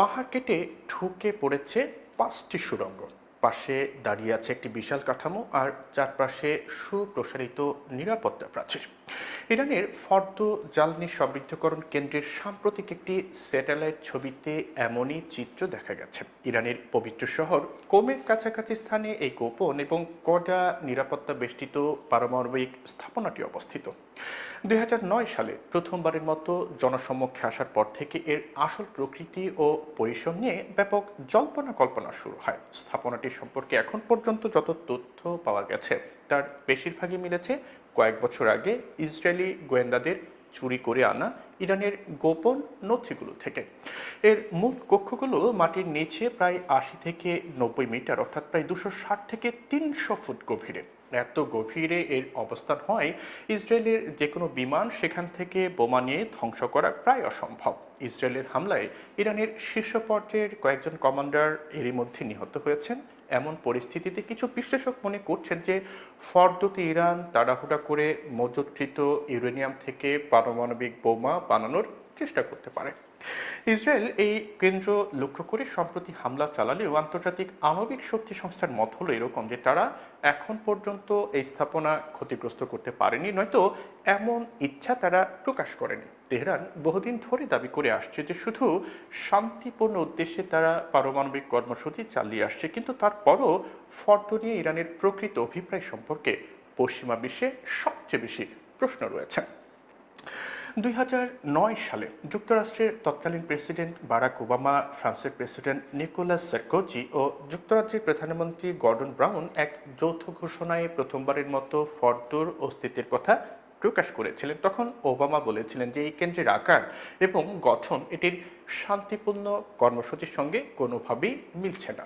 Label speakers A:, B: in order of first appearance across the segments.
A: পাহাড় কেটে ঢুকে পড়েছে পাঁচটি সুড়ঙ্গ। পাশে দাঁড়িয়ে আছে একটি বিশাল কাঠামো আর চারপাশে সুপ্রসারিত নিরাপত্তা প্রাচীর। ইরানের ফর্দ জ্বালানি সমৃদ্ধকরণ কেন্দ্রের সাম্প্রতিক একটি স্যাটেলাইট ছবিতে এমনই চিত্র দেখা গেছে। ইরানের পবিত্র শহর কোমের কাছাকাছি স্থানে এই গোপন এবং কড়া নিরাপত্তা বেষ্টিত পারমাণবিক স্থাপনাটি অবস্থিত। দুই হাজার নয় সালে প্রথমবারের মতো জনসম্মুখে আসার পর থেকে এর আসল প্রকৃতি ও পরিসর নিয়ে ব্যাপক জল্পনা কল্পনা শুরু হয়। স্থাপনাটি সম্পর্কে এখন পর্যন্ত যত তথ্য পাওয়া গেছে, তার বেশিরভাগই মিলেছে কয়েক বছর আগে ইসরায়েলি গোয়েন্দাদের চুরি করে আনা ইরানের গোপন নথিগুলো থেকে। এর মূল কক্ষগুলো মাটির নিচে প্রায় আশি থেকে নব্বই মিটার, অর্থাৎ প্রায় দুশো ষাট থেকে তিনশো ফুট গভীরে। এত গভীরে এর অবস্থান হয় ইসরায়েলের যে কোনো বিমান সেখান থেকে বোমা নিয়ে ধ্বংস করা প্রায় অসম্ভব। ইসরায়েলের হামলায় ইরানের শীর্ষ পর্যায়ের কয়েকজন কমান্ডার এরই মধ্যে নিহত হয়েছেন। এমন পরিস্থিতিতে কিছু বিশ্লেষক মনে করছেন যে, ফর্দতে ইরান তাড়াহুড়া করে মজুতকৃত ইউরেনিয়াম থেকে পারমাণবিক বোমা বানানোর চেষ্টা করতে পারে। ইসরায়েল এই কেন্দ্র লক্ষ্য করে সম্প্রতি হামলা চালালেও আন্তর্জাতিক আণবিক শক্তি সংস্থার মত হলো এরকম যে তারা এখন পর্যন্ত এই স্থাপনা ক্ষতিগ্রস্ত করতে পারেনি, নয়তো এমন ইচ্ছা তারা প্রকাশ করেনি। তেহরান বহুদিন ধরে দাবি করে আসছে যে শুধু শান্তিপূর্ণ উদ্দেশ্যে তারা পারমাণবিক কর্মসূচি চালিয়ে আসছে, কিন্তু তারপরও ফর্দ নিয়ে ইরানের প্রকৃত অভিপ্রায় সম্পর্কে পশ্চিমা বিশ্বে সবচেয়ে বেশি প্রশ্ন রয়েছে। দুই হাজার নয় সালে যুক্তরাষ্ট্রের তৎকালীন প্রেসিডেন্ট বারাক ওবামা, ফ্রান্সের প্রেসিডেন্ট নিকোলাস সার্কোজি ও যুক্তরাজ্যের প্রধানমন্ত্রী গর্ডন ব্রাউন এক যৌথ ঘোষণায় প্রথমবারের মতো ফর্দুর অস্তিত্বের কথা প্রকাশ করেছিলেন, তখন ওবামা বলেছিলেন যে এই কেন্দ্রের আকার এবং গঠন এটির শান্তিপূর্ণ কর্মসূচির সঙ্গে কোনোভাবেই মিলছে না।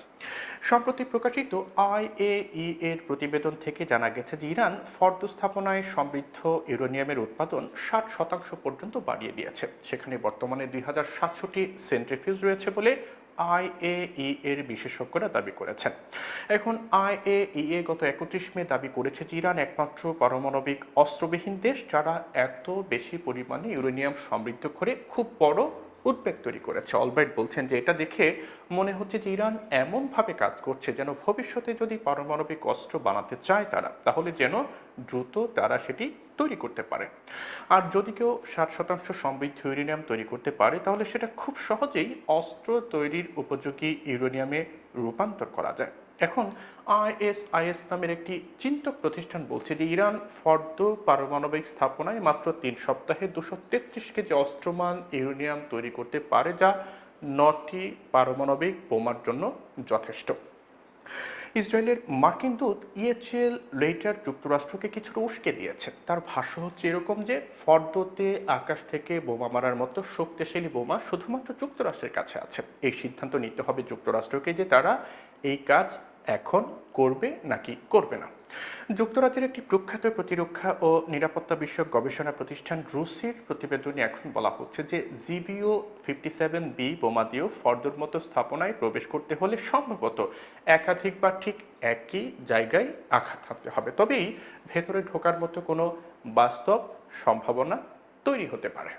A: সম্প্রতি প্রকাশিত আইএই এর প্রতিবেদন থেকে জানা গেছে যে ইরান ফর্দ স্থাপনায় সমৃদ্ধ ইউরেনিয়ামের উৎপাদন ষাট শতাংশ পর্যন্ত বাড়িয়ে দিয়েছে। সেখানে বর্তমানে দুই হাজার সাতশোটি সেন্ট্রিফিউজ রয়েছে বলে আইএই এর বিশেষজ্ঞরা দাবি করেছেন। এখন আইএই গত একত্রিশ মে দাবি করেছে যে ইরান একমাত্র পারমাণবিক অস্ত্রবিহীন দেশ যারা এত বেশি পরিমাণে ইউরেনিয়াম সমৃদ্ধ করে খুব বড় উদ্বেগ তৈরি করেছে। অলব্রাইট বলছেন যে এটা দেখে মনে হচ্ছে যে ইরান এমনভাবে কাজ করছে যেন ভবিষ্যতে যদি পারমাণবিক অস্ত্র বানাতে চায় তারা, তাহলে যেন দ্রুত তারা সেটি তৈরি করতে পারে। আর যদি কেউ ষাট শতাংশ সমৃদ্ধ ইউরেনিয়াম তৈরি করতে পারে, তাহলে সেটা খুব সহজেই অস্ত্র তৈরির উপযোগী ইউরেনিয়ামে রূপান্তর করা যায়। এখন আইএসআইএস নামের একটি চিন্তক প্রতিষ্ঠান বলছে যে ইরান ফর্দ পারমাণবিক স্থাপনায় মাত্র তিন সপ্তাহে দুশো তেত্রিশ কেজি অস্ত্রমান ইউরেনিয়াম তৈরি করতে পারে, যা নটি পারমাণবিক বোমার জন্য যথেষ্ট। ইসরায়েলের মার্কিন দূত ইএচএল লেটার যুক্তরাষ্ট্রকে কিছুটা উস্কে দিয়েছে। তার ভাষ্য হচ্ছে এরকম যে, ফর্দতে আকাশ থেকে বোমা মারার মতো শক্তিশালী বোমা শুধুমাত্র যুক্তরাষ্ট্রের কাছে আছে। এই সিদ্ধান্ত নিতে হবে যুক্তরাষ্ট্রকে যে তারা এই কাজ এখন করবে নাকি করবে না। যুক্তরাজ্যের একটি প্রখ্যাত প্রতিরক্ষা ও নিরাপত্তা বিষয়ক গবেষণা প্রতিষ্ঠান রুসির প্রতিবেদনে এখন বলা হচ্ছে যে জিবিও ফিফটি সেভেন বি বোমা দিয়েও ফর্দর মতো স্থাপনায় প্রবেশ করতে হলে সম্ভবত একাধিকবার ঠিক একই জায়গায় আঘাত হানতে হবে। তবেই ভেতরে ঢোকার মতো কোনো বাস্তব সম্ভাবনা তৈরি হতে পারে।